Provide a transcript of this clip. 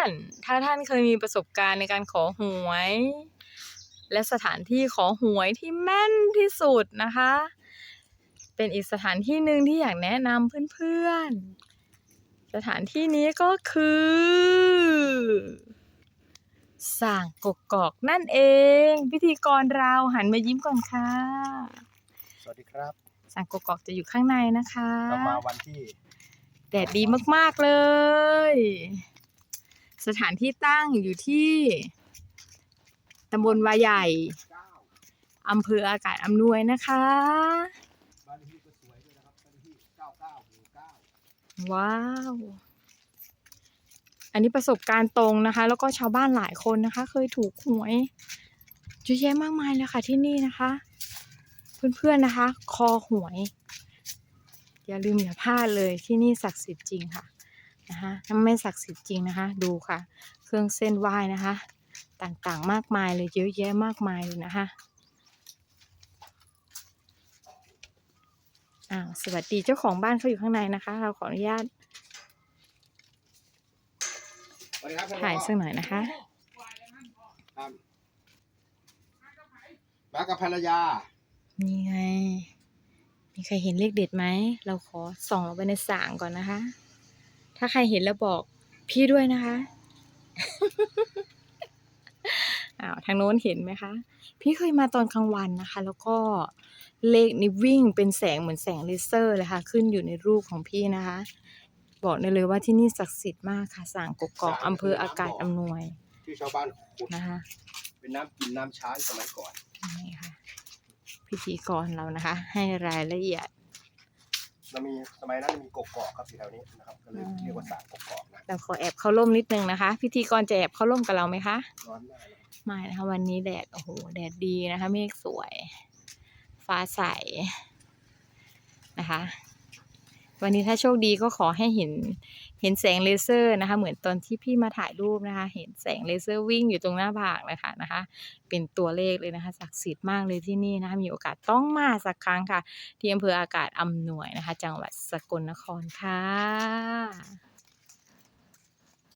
อนๆ ถ้าท่านเคยมีประสบการณ์ในการขอหวย และสถานที่ขอหวยที่แม่นที่สุดนะคะ เป็นอีกสถานที่หนึ่งที่อยากแนะนำเพื่อนๆ สถานที่นี้ก็คือส่างกกอกนั่นเอง พิธีกรเราหันมายิ้มก่อนค่ะ สวัสดีครับส่างกกอกจะอยู่ข้างในนะคะ เรามาวันที่ แดดดีมากๆเลย สถานที่ตั้งอยู่ที่ตำบลวาใหญ่อำเภออากาศอำนวยนะคะบ้านวยนะครับบ้านเลขที่99หมู่9ว้าว อันนี้ประสบการณ์ตรงนะคะ แล้วก็ชาวบ้านหลายคนนะคะ เคยถูกหวยเยอะแยะมากมายเลยค่ะที่นี่นะคะ เพื่อนๆนะคะ คอหวย อย่าลืมอย่าพลาดเลยที่นี่ศักดิ์สิทธิ์จริงค่ะ นะคะถ้าไม่ศักดิ์สิทธิ์จริงนะคะ ดูค่ะ เครื่องเส้นไหว้นะคะ ต่างๆมากมายเลยเยอะแยะมากมายเลยนะคะอ้าวสวัสดีเจ้าของบ้านเขาอยู่ข้างในนะคะ เราขออนุญาตสวัสดีครับท่นถ่ายพ่อสักหน่อยนะคะครับมากับภรรยา นี่ไง มีใครเห็นเลขเด็ดไหม เราขอส่องลงไปในสางก่อนนะคะ ถ้าใครเห็นแล้วบอกพี่ด้วยนะคะอ้าวทางโน้นเห็นไหมคะ พี่เคยมาตอนกลางวันนะคะ แล้วก็เลขนี้วิ่งเป็นแสงเหมือนแสงเลเซอร์เลยค่ะ ขึ้นอยู่ในรูปของพี่นะคะ บอกได้เลยว่าที่นี่ศักดิ์สิทธิ์มากค่ะสางกกอกอำเภออากาศอำนวยที่ชาวบ้านขุดนะคะเป็นน้ำกินน้ำช้างสมัยก่อนนี่ค่ะพิธีกรเรานะคะ ให้รายละเอียด เรามีสมัยนั้นมีกกอกครับที่แถวนี้นะครับก็เลยอืมเรียกว่าสางกกอกนะเราขอแอบเข้าร่มนิดนึงนะคะ พิธีกรจะแอบเข้าร่มกับเราไหมคะร้อนมากเลยไม่นะคะวันนี้แดดโอ้โหแดดดีนะคะเมฆสวย ฟ้าใสนะคะ วันนี้ถ้าโชคดีก็ขอให้เห็นเห็นแสงเลเซอร์นะคะ เหมือนตอนที่พี่มาถ่ายรูปนะคะ เห็นแสงเลเซอร์วิ่งอยู่ตรงหน้าผากนะคะนะคะ เป็นตัวเลขเลยนะคะศักดิ์สิทธิ์มากเลยที่นี่นะคะมีโอกาสต้องมาสักครั้งค่ะ ที่อำเภออากาศอำนวยนะคะ จังหวัดสกลนครค่ะ